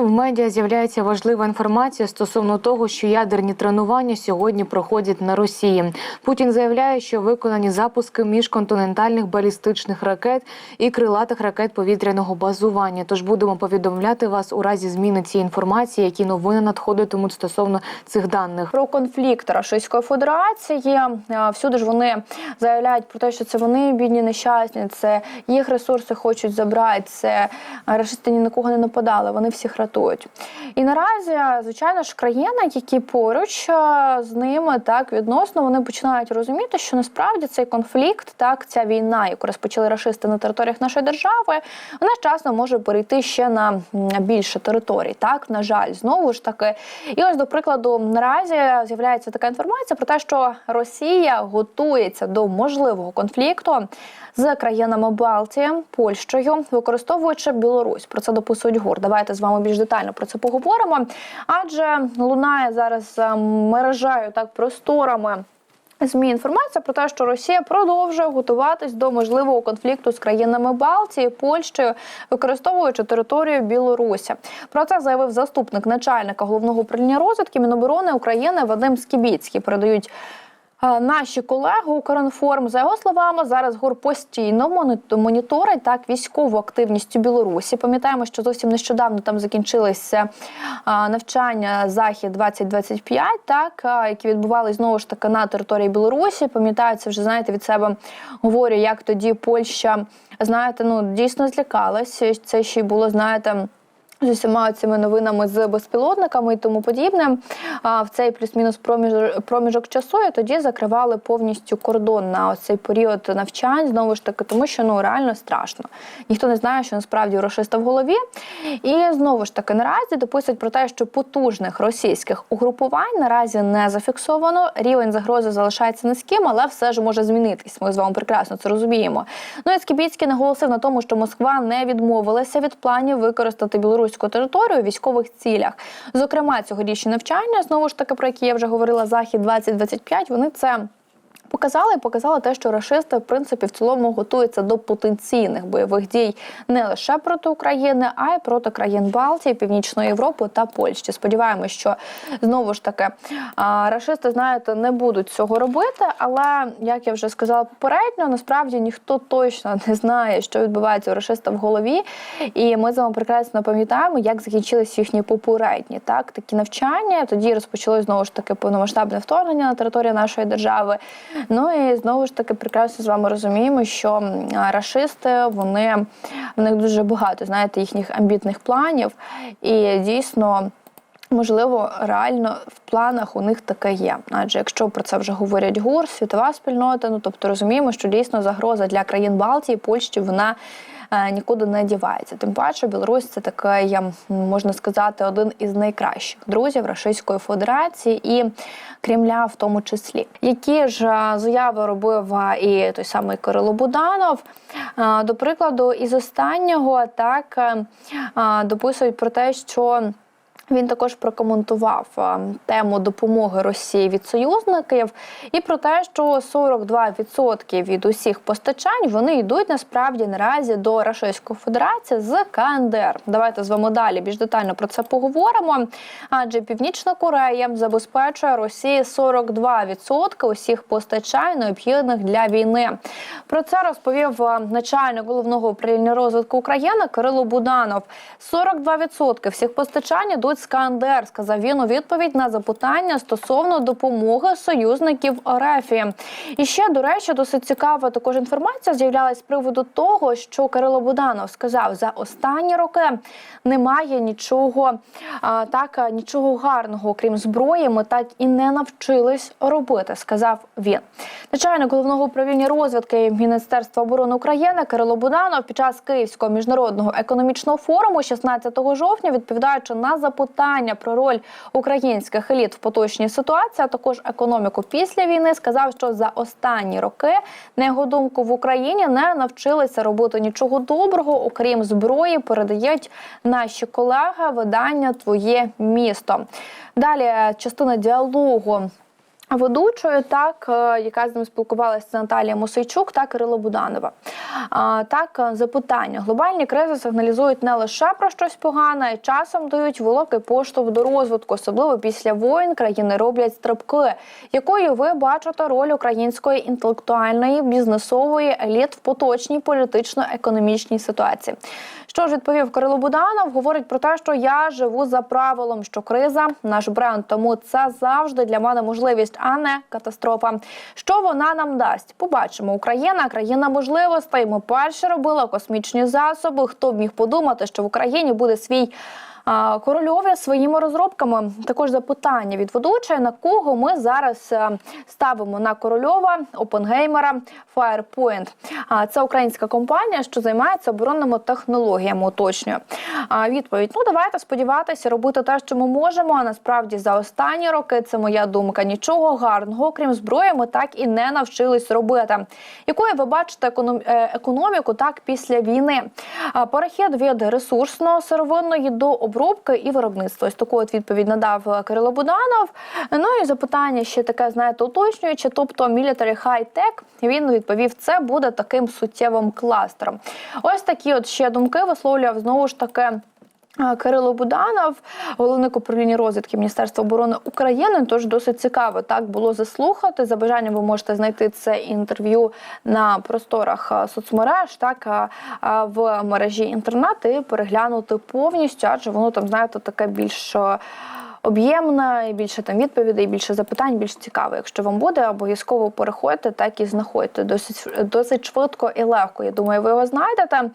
В медіа з'являється важлива інформація стосовно того, що ядерні тренування сьогодні проходять на Росії. Путін заявляє, що виконані запуски міжконтинентальних балістичних ракет і крилатих ракет повітряного базування. Тож будемо повідомляти вас у разі зміни цієї інформації, які новини надходитимуть стосовно цих даних. про конфлікт Російської Федерації. Е, Всюди ж вони заявляють про те, що це вони бідні нещасні, це їх ресурси хочуть забрати. Це рашисти ні на кого не нападали. Вони всіх рятують. І наразі, звичайно ж, країни, які поруч е, з ними так відносно, вони починають розуміти, що насправді цей конфлікт, так ця війна, яку розпочали рашисти на територіях нашої держави, вона з часом може перейти ще на більше територій. Так, на жаль, знову ж таки. І ось до прикладу, наразі з'являється така інформація про те, що Росія готується до можливого конфлікту з країнами Балтії, Польщею, використовуючи Білорусь. Про це дописують гур. Давайте з вами більш детально про це поговоримо. Адже лунає зараз е, мережею так просторами. ЗМІ інформація про те, що Росія продовжує готуватись до можливого конфлікту з країнами Балтії, Польщею, використовуючи територію Білорусі. Про це заявив заступник начальника головного управління розвідки Міноборони України Вадим Скібіцький. Передають. Е, Наші колеги Укрінформ, за його словами, зараз ГУР постійно моніторить так військову активність у Білорусі. Пам'ятаємо, що зовсім нещодавно там закінчилися навчання Захід 2025, так які відбувалися знову ж таки на території Білорусі. Пам'ятаю, це вже знаєте від себе говорю, як тоді Польща знаєте, ну дійсно злякалась. Це ще й було, знаєте. З усіма цими новинами з безпілотниками і тому подібне а, в цей плюс-мінус проміжок, проміжок часу і тоді закривали повністю кордон на цей період навчань. Знову ж таки, тому що ну реально страшно. Ніхто не знає, що насправді у рашиста в голові. І знову ж таки наразі дописують про те, що потужних російських угрупувань наразі не зафіксовано. Рівень загрози залишається низьким, але все ж може змінитись. Ми з вами прекрасно це розуміємо. Ну і Скібіцький наголосив на тому, що Москва не відмовилася від планів використати білоруську територію у військових цілях. Зокрема, цьогорічні навчання, знову ж таки, про які я вже говорила, захід 2025, Вони це. Показали і показали те, що рашисти в принципі в цілому готуються до потенційних бойових дій не лише проти України, а й проти країн Балтії, Північної Європи та Польщі. Сподіваємось, що знову ж таки а, рашисти, знаєте, не будуть цього робити. Але як я вже сказала попередньо, насправді ніхто точно не знає, що відбувається у рашиста в голові. І ми з вами прекрасно пам'ятаємо, як закінчились їхні попередні так такі навчання. Тоді розпочалось знову ж таки повномасштабне вторгнення на територію нашої держави. Ну і знову ж таки прекрасно з вами розуміємо, що расисти вони в них дуже багато знаєте їхніх амбітних планів, і дійсно. Можливо, реально в планах у них таке є. Адже якщо про це вже говорять ГУР, світова спільнота, ну тобто розуміємо, що дійсно загроза для країн Балтії, Польщі, вона е, нікуди не дівається. Тим паче, Білорусь це такий, м, можна сказати, один із найкращих друзів Російської Федерації і Кремля, в тому числі. Які ж е, заяви робив е, і той самий Кирило Буданов? Е, До прикладу, із останнього так е, е, дописують про те, що. Він також прокоментував е, тему допомоги Росії від союзників і про те, що 42% від усіх постачань вони йдуть насправді наразі до Російської Федерації з КНДР. Давайте з вами далі більш детально про це поговоримо. Адже Північна Корея забезпечує Росії 42% усіх постачань необхідних для війни. Про це розповів е, начальник головного управління розвитку України Кирило Буданов. 42% всіх постачань йдуть з КНДР, сказав він у відповідь на запитання стосовно допомоги союзників РФ. І ще до речі, досить цікава також інформація з'являлась з приводу того, що Кирило Буданов сказав за останні роки немає нічого а, так, нічого гарного, окрім зброї. Ми так і не навчились робити, сказав він. Начальник головного управління розвідки Міністерства оборони України Кирило Буданов під час Київського міжнародного економічного форуму 16 жовтня, відповідаючи на запитання про роль українських еліт в поточній ситуації, а також економіку після війни, сказав, що за останні роки, на його думку, в Україні не навчилися робити нічого доброго, окрім зброї, передають наші колеги видання Твоє місто. Далі частина діалогу Ведучою, так, е, яка з ним спілкувалася Наталія Мосейчук та Кирило Буданова. Так, е, запитання. Глобальні кризи сигналізують не лише про щось погане, а часом дають великий поштовх до розвитку, особливо після воїн країни роблять стрибки. Якою ви бачите роль української інтелектуальної бізнесової еліт в поточній політично-економічній ситуації? Що ж відповів Кирило Буданов? Говорить про те, що я живу за правилом, що криза наш бренд, тому це завжди для мене можливість, а не катастрофа. Що вона нам дасть? Побачимо. Україна країна можливостей. Ми перші робили космічні засоби. Хто б міг подумати, що в Україні буде свій. Корольові своїми розробками також запитання від ведучої, на кого ми зараз е, ставимо на корольова Опенгеймера Firepoint. Це українська компанія, що займається оборонними технологіями. Уточнюю. Відповідь: ну давайте сподіватися, робити те, що ми можемо. А насправді за останні роки це моя думка. Нічого гарного, крім зброї, ми так і не навчились робити. Якою ви бачите е, економіку так після війни? Перехід від ресурсного сировинної до обробки і виробництва. Ось таку от відповідь надав е, Кирило Буданов. Ну і запитання ще таке, знаєте, уточнююче, тобто military high-tech, він відповів, це буде таким суттєвим кластером. Ось такі от ще думки висловлював знову ж таки. Кирило Буданов, головник управління розвідки Міністерства оборони України. Тож досить цікаво так було заслухати. За бажанням ви можете знайти це інтерв'ю на просторах соцмереж, так в мережі інтернет і переглянути повністю, адже воно там, знаєте, таке більш. Об'ємна, більше там відповідей, більше запитань, більш цікаво. Якщо вам буде, обов'язково переходьте, так і знаходьте досить досить швидко і легко. Я думаю, ви його знайдете.